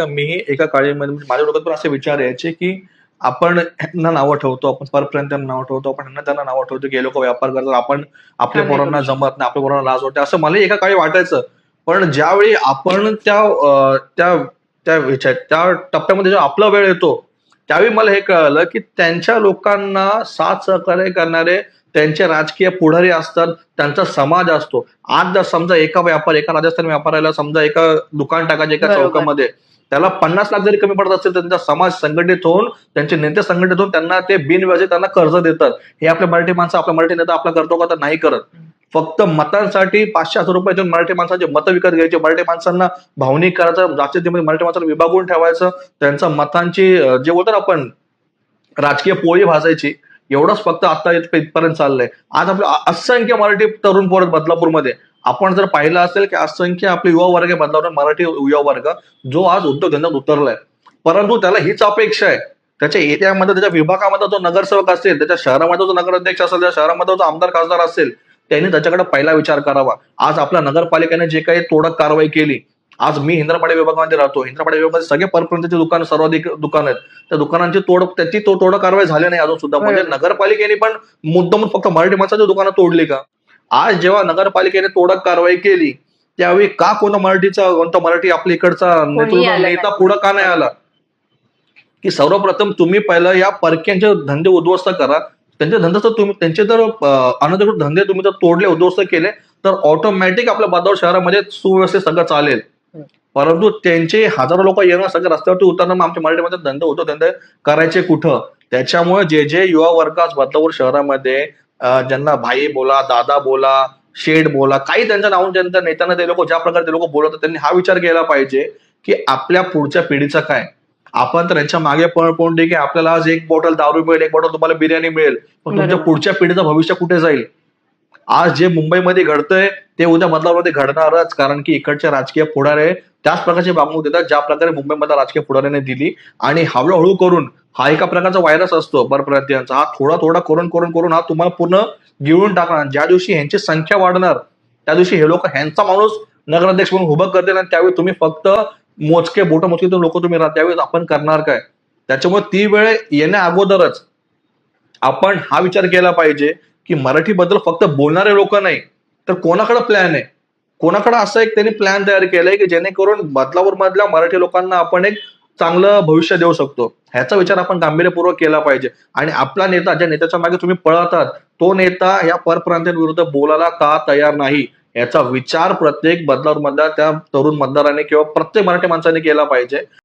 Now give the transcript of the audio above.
मीही एका काळीमध्ये म्हणजे माझ्या डोक्यात पण असे विचार यायचे की आपण ह्यांना नावं ठेवतो आपण परपर्यंत नावं ठेवतो आपण ह्यांना त्यांना नावं ठेवतो की लोक व्यापार करतात आपण आपल्या पोरांना जमत नाही आपल्या पोरांना लाज वाटते. असं मला एका काळी वाटायचं. पण ज्यावेळी आपण त्या त्या त्या ह्याच्यात त्या टप्प्यामध्ये जेव्हा आपला वेळ येतो त्यावेळी मला हे कळलं की त्यांच्या लोकांना साथ सहकार्य करणारे त्यांचे राजकीय पुढारी असतात त्यांचा समाज असतो. आज जर समजा एका व्यापार एका राजस्थान व्यापाराला समजा एका दुकान टाकायचे एका. चौकामध्ये त्याला पन्नास लाख जरी कमी पडत असेल तर त्यांचा समाज संघटित होऊन त्यांचे नेते संघटित होऊन त्यांना ते बिनव्याजे त्यांना कर्ज देतात. हे आपल्या मराठी माणसं आपला मराठी नेता आपला करतो का? तर नाही करत. फक्त मतांसाठी पाचशे हजार रुपये देऊन मराठी माणसांचे मतं विकत घ्यायचे. मराठी माणसांना भावनिक करायचं जातीमध्ये मराठी माणसाला विभागून ठेवायचं. त्यांचा मतांची जे बोलतो ना आपण राजकीय पोळी भासायची एवढंच फक्त आता इथं- इथपर्यंत चाललंय. आज आपलं असंख्य मराठी तरुण पोरत बदलापूरमध्ये. आपण जर पाहिलं असेल की असंख्य आपले युवा वर्ग आहे बदलापूर मराठी युवा वर्ग जो आज उद्योगधंद्यात उतरलाय. परंतु त्याला हीच अपेक्षा आहे. त्याच्या एरियामध्ये त्याच्या विभागामध्ये जो नगरसेवक असेल त्याच्या शहरामध्ये जो नगराध्यक्ष असेल त्या शहरामध्ये जो आमदार खासदार असेल त्यांनी त्याच्याकडे पहिला विचार करावा. आज आपल्या नगरपालिकेने जे काही तोडक कारवाई केली आज मी हिंद्रपाडे विभागामध्ये राहतो. हिंद्रपाडे विभागामध्ये सगळे परपर्यंतचे दुकान सर्वाधिक दुकान आहेत. त्या दुकानांची तोड त्याची तो तोड कारवाई झाली नाही अजून सुद्धा. म्हणजे. नगरपालिकेने पण मुद्दामून फक्त मराठी माणसाची दुकानं तोडली का? आज जेव्हा नगरपालिकेने तोडक कारवाई केली त्यावेळी का कोणता मराठीचा कोणता मराठी आपल्या इकडचा नेता. पुढं का नाही आला? की सर्वप्रथम तुम्ही पहिलं या परक्यांचे धंदे उद्ध्वस्त करा. त्यांचे धंदे जर तुम्ही त्यांचे जर अनधिकृत धंदे तुम्ही जर तोडले उद्ध्वस्त केले तर ऑटोमॅटिक आपल्या बदावर शहरामध्ये सुव्यवस्थित सगळं चालेल. परंतु त्यांचे हजारो लोक येणं सगळं रस्त्यावरती उतरणं आमच्या मराठीमध्ये धंदे होतो धंदे करायचे कुठं? त्याच्यामुळे जे जे युवा वर्ग आज बदलापूर शहरामध्ये ज्यांना भाई बोला दादा बोला शेड बोला काही त्यांच्या नावून ज्यांच्या नेत्यांना ते लोक ज्या प्रकारे ते लोक बोलवतात त्यांनी हा विचार केला पाहिजे की आपल्या पुढच्या पिढीचं काय आपण तर यांच्या मागे पळ पळून ठीक आहे आपल्याला आज एक बॉटल दारू मिळेल एक बॉटल तुम्हाला बिर्याणी मिळेल पण तुमच्या. पुढच्या पिढीचं भविष्य कुठे जाईल आज जे मुंबईमध्ये घडतंय ते उद्या बदलावरती घडणारच कारण की इकडच्या राजकीय पुढारे त्याच प्रकारची वागणूक देतात ज्या प्रकारे मुंबईमध्ये राजकीय पुढाऱ्याने दिली. आणि हळूहळू करून हा एका प्रकारचा व्हायरस असतो परप्रांतीयांचा हा थोडा थोडा करून करून करून हा तुम्हाला पूर्ण गिळून टाकणार. ज्या दिवशी ह्यांची संख्या वाढणार त्या दिवशी हे लोक ह्यांचा माणूस नगराध्यक्ष म्हणून उभं करतील आणि त्यावेळी तुम्ही फक्त मोजके बोट मोजके लोक तुम्ही राहा त्यावेळी आपण करणार काय? त्याच्यामुळे ती वेळ येण्या अगोदरच आपण हा विचार केला पाहिजे. की मराठी बद्दल फक्त बोलणारे लोक नाही तर कोणाकडे प्लॅन आहे? कोणाकडे असं एक त्यांनी प्लॅन तयार केलाय की जेणेकरून बदलावर मधल्या मराठी लोकांना आपण एक चांगलं भविष्य देऊ शकतो? ह्याचा विचार आपण गांभीर्यपूर्वक केला पाहिजे. आणि आपला नेता ज्या नेत्याच्या मागे तुम्ही पळतात तो नेता या परप्रांतीयांविरुद्ध बोलायला का तयार नाही? याचा विचार प्रत्येक बदलावर मधल्या त्या तरुण मतदाराने किंवा प्रत्येक मराठी माणसाने केला पाहिजे.